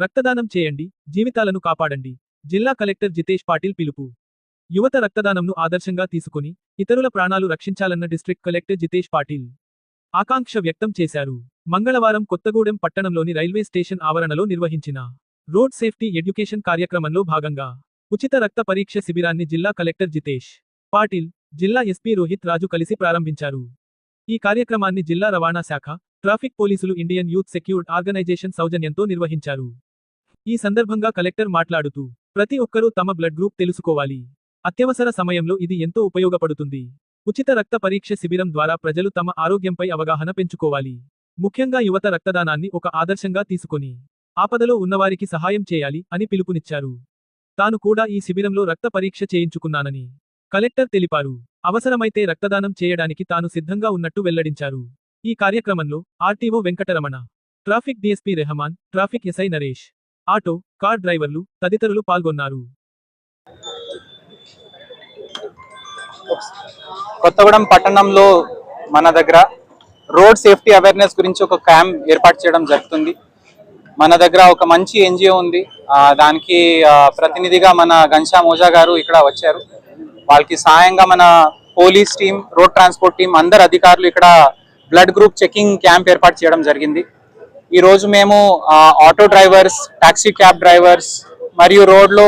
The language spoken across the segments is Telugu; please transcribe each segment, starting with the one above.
రక్తదానం చేయండి జీవితాలను కాపాడండి. జిల్లా కలెక్టర్ జితేష్ పాటిల్ పిలుపు. యువత రక్తదానంను ఆదర్శంగా తీసుకుని ఇతరుల ప్రాణాలు రక్షించాలన్న డిస్ట్రిక్ట్ కలెక్టర్ జితేష్ పాటిల్ ఆకాంక్ష వ్యక్తం చేశారు. మంగళవారం కొత్తగూడెం పట్టణంలోని రైల్వే స్టేషన్ ఆవరణలో నిర్వహించిన రోడ్ సేఫ్టీ ఎడ్యుకేషన్ కార్యక్రమంలో భాగంగా ఉచిత రక్త పరీక్ష శిబిరాన్ని జిల్లా కలెక్టర్ జితేష్ పాటిల్ జిల్లా ఎస్పీ రోహిత్ రాజు కలిసి ప్రారంభించారు. ఈ కార్యక్రమాన్ని జిల్లా రవాణా శాఖ ట్రాఫిక్ పోలీసులు ఇండియన్ యూత్ సెక్యూర్డ్ ఆర్గనైజేషన్ సౌజన్యంతో నిర్వహించారు. ఈ సందర్భంగా కలెక్టర్ మాట్లాడుతూ ప్రతి ఒక్కరూ తమ బ్లడ్ గ్రూప్ తెలుసుకోవాలి. అత్యవసర సమయంలో ఇది ఎంతో ఉపయోగపడుతుంది. ఉచిత రక్త పరీక్ష శిబిరం ద్వారా ప్రజలు తమ ఆరోగ్యంపై అవగాహన పెంచుకోవాలి. ముఖ్యంగా యువత రక్తదానాన్ని ఒక ఆదర్శంగా తీసుకొని ఆపదలో ఉన్నవారికి సహాయం చేయాలి అని పిలుపునిచ్చారు. తాను కూడా ఈ శిబిరంలో రక్త పరీక్ష చేయించుకున్నానని కలెక్టర్ తెలిపారు. అవసరమైతే రక్తదానం చేయడానికి తాను సిద్ధంగా ఉన్నట్టు వెల్లడించారు. ఈ కార్యక్రమంలో RTO Venkataramana traffic DSP Rehman traffic SI Naresh auto car డ్రైవర్లు తదితరులు పాల్గొన్నారు. కొత్తగూడెం పట్టణంలో మన దగ్గర రోడ్ సేఫ్టీ అవేర్నెస్ గురించి ఒక క్యాంప్ ఏర్పాటు చేయడం జరుగుతుంది. మన దగ్గర ఒక మంచి ఎన్జిఓ ఉంది. దానికి ప్రతినిధిగా మన ఘన్షా మోజా గారు ఇక్కడ వచ్చారు. వాళ్ళకి సాయంగా మన police team road transport team అందరు అధికారులు ఇక్కడ బ్లడ్ గ్రూప్ చెకింగ్ క్యాంప్ ఏర్పాటు చేయడం జరిగింది. ఈరోజు మేము auto drivers taxi cab drivers మరియు రోడ్లో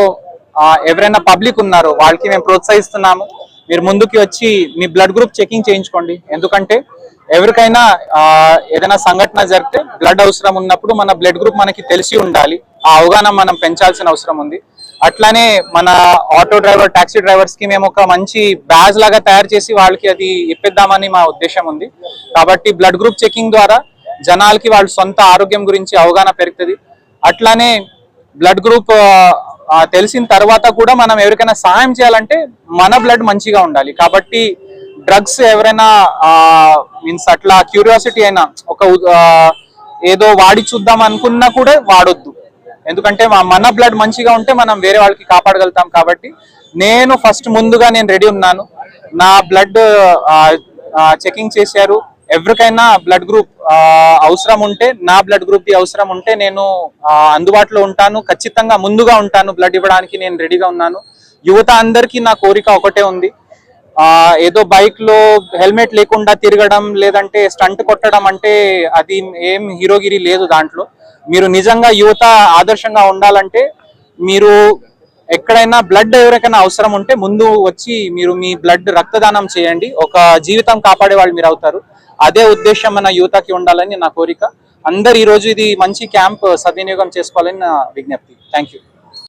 ఎవరైనా పబ్లిక్ ఉన్నారో వాళ్ళకి మేము ప్రోత్సహిస్తున్నాము. మీరు ముందుకి వచ్చి మీ బ్లడ్ గ్రూప్ చెకింగ్ చేయించుకోండి. ఎందుకంటే ఎవరికైనా ఏదైనా సంఘటన జరిగితే బ్లడ్ అవసరం ఉన్నప్పుడు మన బ్లడ్ గ్రూప్ మనకి తెలిసి ఉండాలి. ఆ అవగాహన మనం పెంచాల్సిన అవసరం ఉంది. అట్లానే మన ఆటో డ్రైవర్ టాక్సీ డ్రైవర్స్కి మేము ఒక మంచి బ్యాజ్ లాగా తయారు చేసి వాళ్ళకి అది ఇప్పిద్దామని మా ఉద్దేశం ఉంది. కాబట్టి బ్లడ్ గ్రూప్ చెకింగ్ ద్వారా జనాలకి వాళ్ళ సొంత ఆరోగ్యం గురించి అవగాహన పెరుగుతుంది. అట్లానే బ్లడ్ గ్రూప్ తెలిసిన తర్వాత కూడా మనం ఎవరికైనా సాయం చేయాలంటే మన బ్లడ్ మంచిగా ఉండాలి. కాబట్టి డ్రగ్స్ ఎవరైనా మీన్స్ అట్లా క్యూరియాసిటీ అయినా ఒక ఏదో వాడి చూద్దాం అనుకున్నా కూడా వాడొద్దు. ఎందుకంటే మన బ్లడ్ మంచిగా ఉంటే మనం వేరే వాళ్ళకి కాపాడగలుగుతాం కాబట్టి నేను ఫస్ట్ ముందుగా నేను రెడీ ఉన్నాను. నా బ్లడ్ చెకింగ్ చేశారు. ఎవరికైనా బ్లడ్ గ్రూప్ అవసరం ఉంటే నా బ్లడ్ గ్రూప్ ది అవసరం ఉంటే నేను అందుబాటులో ఉంటాను. ఖచ్చితంగా ముందుగా ఉంటాను బ్లడ్ ఇవ్వడానికి నేను రెడీగా ఉన్నాను. యువత అందరికీ నా కోరిక ఒకటే ఉంది. ఏదో బైక్లో హెల్మెట్ లేకుండా తిరగడం లేదంటే స్టంట్ కొట్టడం అంటే అది ఏం హీరోగిరి లేదు దాంట్లో. మీరు నిజంగా యువత ఆదర్శంగా ఉండాలంటే మీరు ఎక్కడైనా బ్లడ్ ఎవరికైనా అవసరం ఉంటే ముందు వచ్చి మీరు మీ బ్లడ్ రక్తదానం చేయండి. ఒక జీవితం కాపాడే వాళ్ళు మీరు అవుతారు. అదే ఉద్దేశం మన యువతకి ఉండాలని నా కోరిక. అందరు ఈ రోజు ఇది మంచి క్యాంప్ సద్వినియోగం చేసుకోవాలని నా విజ్ఞప్తి. Thank you